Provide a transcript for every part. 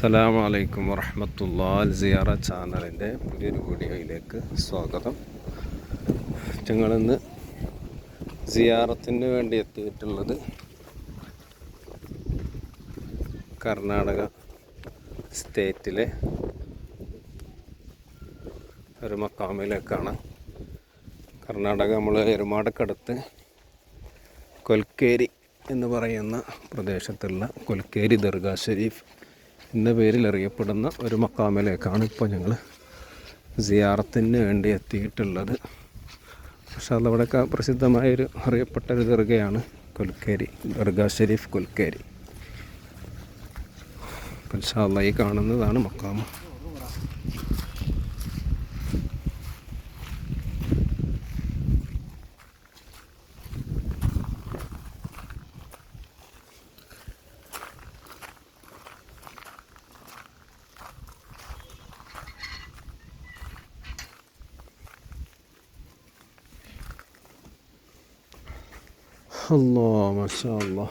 അസ്സലാമു അലൈക്കും വറഹമത്തുള്ള സിയാറ ചാനലിന്റെ പുതിയൊരു വീഡിയോയിലേക്ക് സ്വാഗതം. ഞങ്ങളിന്ന് സിയാറത്തിന് വേണ്ടി എത്തിയിട്ടുള്ളത് കർണാടക സ്റ്റേറ്റിലെ ഒരു മക്കാമിലേക്കാണ്. കർണാടക നമ്മൾ എരുമാടക്കടുത്ത് കൊൽക്കേരി എന്ന് പറയുന്ന പ്രദേശത്തുള്ള കൊൽക്കേരി ദർഗാ ഷരീഫ് എന്ന പേരിൽ അറിയപ്പെടുന്ന ഒരു മക്കാമിലേക്കാണ് ഇപ്പോൾ ഞങ്ങൾ സിയാറത്തിന് വേണ്ടി എത്തിയിട്ടുള്ളത്. പക്ഷേ അതവിടെയൊക്കെ പ്രസിദ്ധമായൊരു അറിയപ്പെട്ട ഒരു ദർഗയാണ് കൊൽക്കേരി ദർഗാ ഷെരീഫ് കൊൽക്കേരി. പക്ഷേ ഈ കാണുന്നതാണ് മക്കാമ്. Allah maşallah.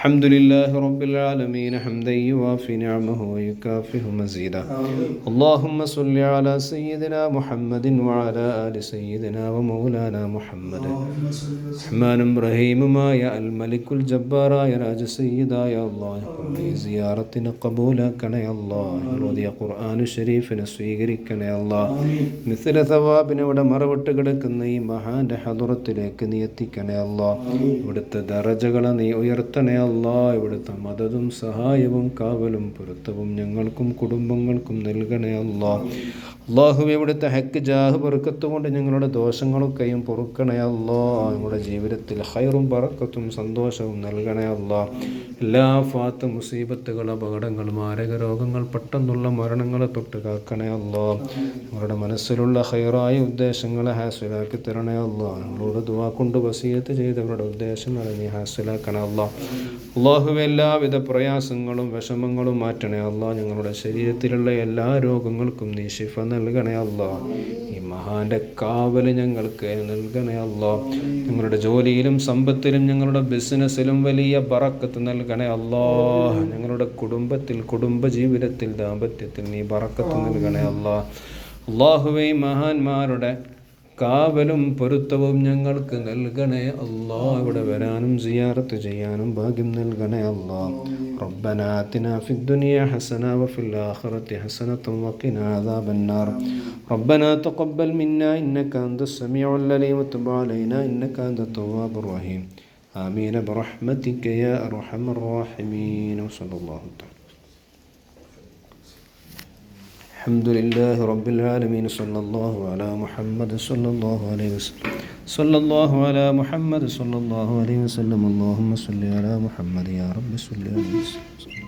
الحمد لله رب العالمين حمدا يوافي نعمه ويكافئ مزيدا اللهم صل على سيدنا محمد وعلى آل سيدنا ومولانا محمد റഹ്മാനും റഹീമുമായ അൽ മലിക്കുൽ ജബ്ബാറായ രാജ സയ്യിദായ അള്ളാഹ് ഈ സിയാറത്തിന് കബൂലാക്കണേ അള്ളാഹ് ഓതിയ ഖുർആാനു ഷരീഫിനെ സ്വീകരിക്കണേ അള്ളാഹ് മിസില സവാബിനെ ഇവിടെ മറവിട്ട് കിടക്കുന്ന ഈ മഹാന്റെ ഹദുറത്തിലേക്ക് നീ എത്തിക്കണേ അള്ളാഹ് ഇവിടുത്തെ ദറജകളെ നീ ഉയർത്തണേ അള്ളാഹ് ഇവിടുത്തെ മദതും സഹായവും കാവലും പൊരുത്തവും ഞങ്ങൾക്കും കുടുംബങ്ങൾക്കും നൽകണേ അള്ളാ. അള്ളാഹു ഇവിടുത്തെ ഹക്ക് ജാഹ് പെറുക്കത്തുകൊണ്ട് ഞങ്ങളുടെ ദോഷങ്ങളൊക്കെയും പൊറുക്കണേ അല്ലോ ഞങ്ങളുടെ ജീവിതത്തിൽ ഹൈറും പറക്കത്തും സന്തോഷവും നൽകണേ അല്ലോ എല്ലാ ഫാത്ത് മുസീബത്തുകൾ അപകടങ്ങൾ മാരക രോഗങ്ങൾ പെട്ടെന്നുള്ള മരണങ്ങളെ തൊട്ട് കാക്കണേ അല്ലോ ഞങ്ങളുടെ മനസ്സിലുള്ള ഹൈറായ ഉദ്ദേശങ്ങളെ ഹാസിലാക്കി തരണേ അല്ലോ ഞങ്ങളോട് ദുവാ കൊണ്ട് വസീയത്ത് ചെയ്തവരുടെ ഉദ്ദേശങ്ങളെ നീ ഹാസിലാക്കണേ അല്ലോ അള്ളാഹു എല്ലാവിധ പ്രയാസങ്ങളും വിഷമങ്ങളും മാറ്റണേ അള്ളാഹ് ഞങ്ങളുടെ ശരീരത്തിലുള്ള എല്ലാ രോഗങ്ങൾക്കും നീ ശിഫ നൽകണേ അള്ളാഹ് ഈ മഹാന്റെ കാവൽ ഞങ്ങൾക്ക് നൽകണേ അള്ളാഹ് ഞങ്ങളുടെ ജോലിയിലും സമ്പത്തിലും ഞങ്ങളുടെ ബിസിനസ്സിലും വലിയ ബറക്കത്ത് നൽകണേ അള്ളാഹ് ഞങ്ങളുടെ കുടുംബത്തിൽ കുടുംബ ജീവിതത്തിൽ ദാമ്പത്യത്തിൽ നീ ബറക്കത്ത് നൽകണേ അള്ളാഹ് അള്ളാഹുവെ മഹാന്മാരുടെ കാവലും പൊരുത്തവും ഞങ്ങൾക്ക് നൽകണേ അല്ലാ ഇവിടെ വരാനും സിയാറത്ത് ചെയ്യാനും ഭാഗ്യം നൽകണേ അല്ലാ ربنا آتنا في الدنيا حسنة وفي الآخرة حسنة وقنا عذاب النار ربنا تقبل منا إنك أنت السميع العليم وتب علينا إنك أنت التواب الرحيم آمين برحمتك يا أرحم الراحمين وصلى الله تعالى الحمد لله رب العالمين صلى الله على محمد صلى الله عليه وسلم. صلى الله على محمد صلى الله عليه وسلم. اللهم صل على محمد يا رب صل عليه وسلم